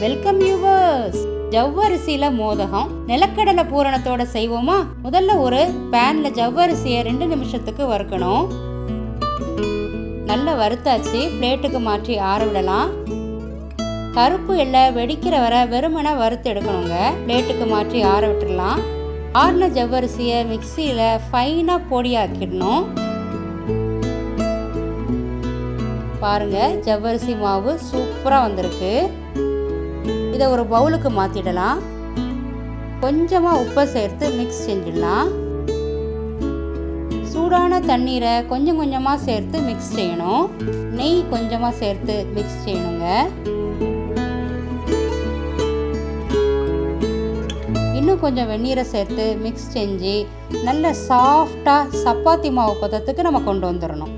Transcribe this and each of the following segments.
Welcome viewers ஜவ்வரிசியில மோதகம். நிலக்கடலை பூரணத்தோட செய்வோமா? முதல்ல ஒரு பேன்ல ஜவ்வரிசியை ரெண்டு நிமிஷத்துக்கு வறுக்கணும். நல்லா வறுத்தாச்சு. பிளேட்டுக்கு மாற்றி ஆற விடலாம். கருப்பு எல்லை வெடிக்கிற வரை வெறுமனை வறுத்து எடுக்கணுங்க. பிளேட்டுக்கு மாற்றி ஆற விட்டுடலாம். ஆறின ஜவ்வரிசியை மிக்சியில் ஃபைனாக பொடியாக்கிடணும் பாருங்க ஜவ்வரிசி மாவு சூப்பராக வந்திருக்கு. இதை ஒரு பவுலுக்கு மாற்றிடலாம் கொஞ்சமாக உப்பை சேர்த்து மிக்ஸ் செஞ்சிடலாம். சூடான தண்ணீரை கொஞ்சம் கொஞ்சமாக சேர்த்து மிக்ஸ் செய்யணும். நெய் கொஞ்சமாக சேர்த்து மிக்ஸ் செய்யணுங்க. இன்னும் கொஞ்சம் வெந்நீரை சேர்த்து மிக்ஸ் செஞ்சு நல்ல சாஃப்டாக சப்பாத்தி மாவு பதத்துக்கு நம்ம கொண்டு வந்துடணும்.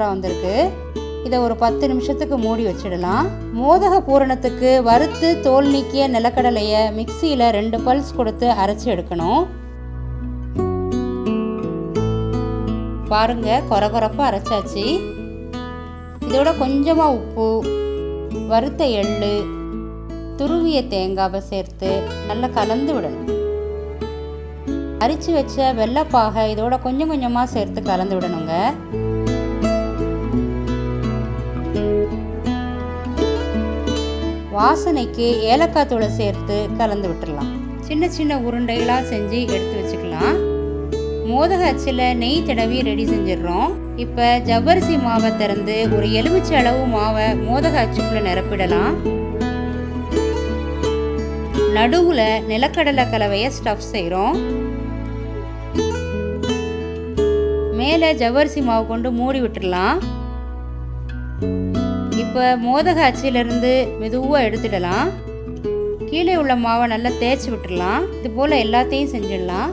சூப்பராக வந்திருக்கு. இதை ஒரு பத்து நிமிஷத்துக்கு மூடி வச்சிடலாம். மோதக பூரணத்துக்கு வறுத்து தோல் நீக்கிய நிலக்கடலையை மிக்சியில் ரெண்டு பல்ஸ் கொடுத்து அரைச்சி எடுக்கணும். பாருங்க கொரகொரப்பாக அரைச்சாச்சு. இதோட கொஞ்சமாக உப்பு வறுத்த எள்ளு துருவிய தேங்காவை சேர்த்து நல்லா கலந்து விடணும். அரிச்சு வச்ச வெள்ளைப்பாகை இதோட கொஞ்சம் கொஞ்சமாக சேர்த்து கலந்து விடணுங்க. வாசனைக்கு ஏலக்காய் தூளை சேர்த்து கலந்து விட்டுடலாம் சின்ன சின்ன உருண்டைகளாக செஞ்சு எடுத்து வச்சுக்கலாம். மோதக அச்சில் நெய் தடவி ரெடி செஞ்சிடுறோம். இப்போ ஜவ்வரிசி மாவை திறந்து ஒரு எலுமிச்சை அளவு மாவை மோதக அச்சுக்குள்ளே நிரப்பிடலாம். நடுவில் நிலக்கடலை கலவையை ஸ்டஃப் செய்கிறோம் மேலே ஜவ்வரிசி மாவு கொண்டு மூடி விட்டுடலாம் இப்போ மோதக அச்சிலிருந்து மெதுவாக எடுத்துடலாம். கீழே உள்ள மாவை நல்லா தேய்ச்சி விட்டுடலாம். இது போல் எல்லாத்தையும் செஞ்சிடலாம்.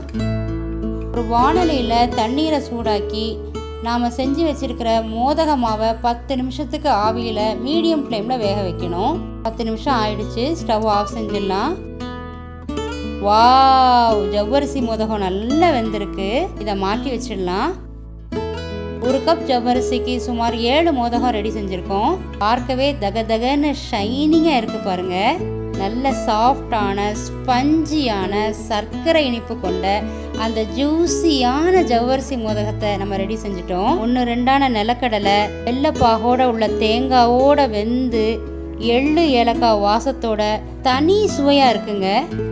ஒரு வானொலியில் தண்ணீரை சூடாக்கி நாம் செஞ்சு வச்சுருக்கிற மோதக மாவை பத்து நிமிஷத்துக்கு ஆவியில் மீடியம் ஃப்ளேமில் வேக வைக்கணும். பத்து நிமிஷம் ஆயிடுச்சு. ஸ்டவ் ஆஃப் செஞ்சிடலாம். வாவ்! ஜவ்வரிசி மோதகம் நல்லா வெந்திருக்கு. இதை மாட்டி வச்சிடலாம். ஒரு கப் ஜவ்வரிசிக்கு சுமார் ஏழு மோதகம் ரெடி செஞ்சுருக்கோம். பார்க்கவே தக தகன்னு ஷைனிங்காக இருக்குது பாருங்கள் நல்ல சாஃப்டான ஸ்பஞ்சியான சர்க்கரை இனிப்பு கொண்ட அந்த ஜூஸியான ஜவ்வரிசி மோதகத்தை நம்ம ரெடி செஞ்சுட்டோம். ஒன்று ரெண்டான நிலக்கடலை வெள்ளப்பாகோட உள்ள தேங்காவோட வெந்து எள்ளு ஏலக்காய் வாசத்தோட தனி சுவையாக இருக்குங்க.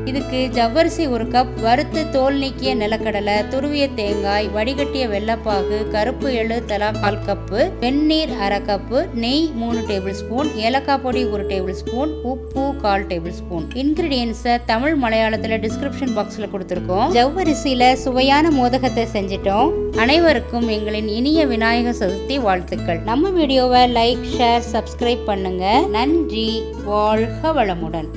இதுக்கு ஜவ்வரிசி ஒரு கப் வறுத்து தோல் நீக்கிய நிலக்கடலை துருவிய தேங்காய் வடிகட்டிய வெள்ளப்பாகு கருப்பு எள்ளு தலா கால் கப்பு வெந்நீர் அரை கப்பு நெய் மூணு டேபிள் ஸ்பூன் ஏலக்காய் பொடி ஒரு டேபிள் ஸ்பூன் உப்பு கால் டேபிள் ஸ்பூன். இன்கிரீடியன்ஸை தமிழ் மலையாளத்தில் டிஸ்கிரிப்ஷன் பாக்ஸில் கொடுத்துருக்கோம். ஜவ்வரிசியில் சுவையான மோதகத்தை செஞ்சிட்டோம். அனைவருக்கும் எங்களின் இனிய விநாயகர் சதுர்த்தி வாழ்த்துக்கள். நம்ம வீடியோவை லைக் ஷேர் சப்ஸ்கிரைப் பண்ணுங்க. நன்றி வாழ்க வளமுடன்.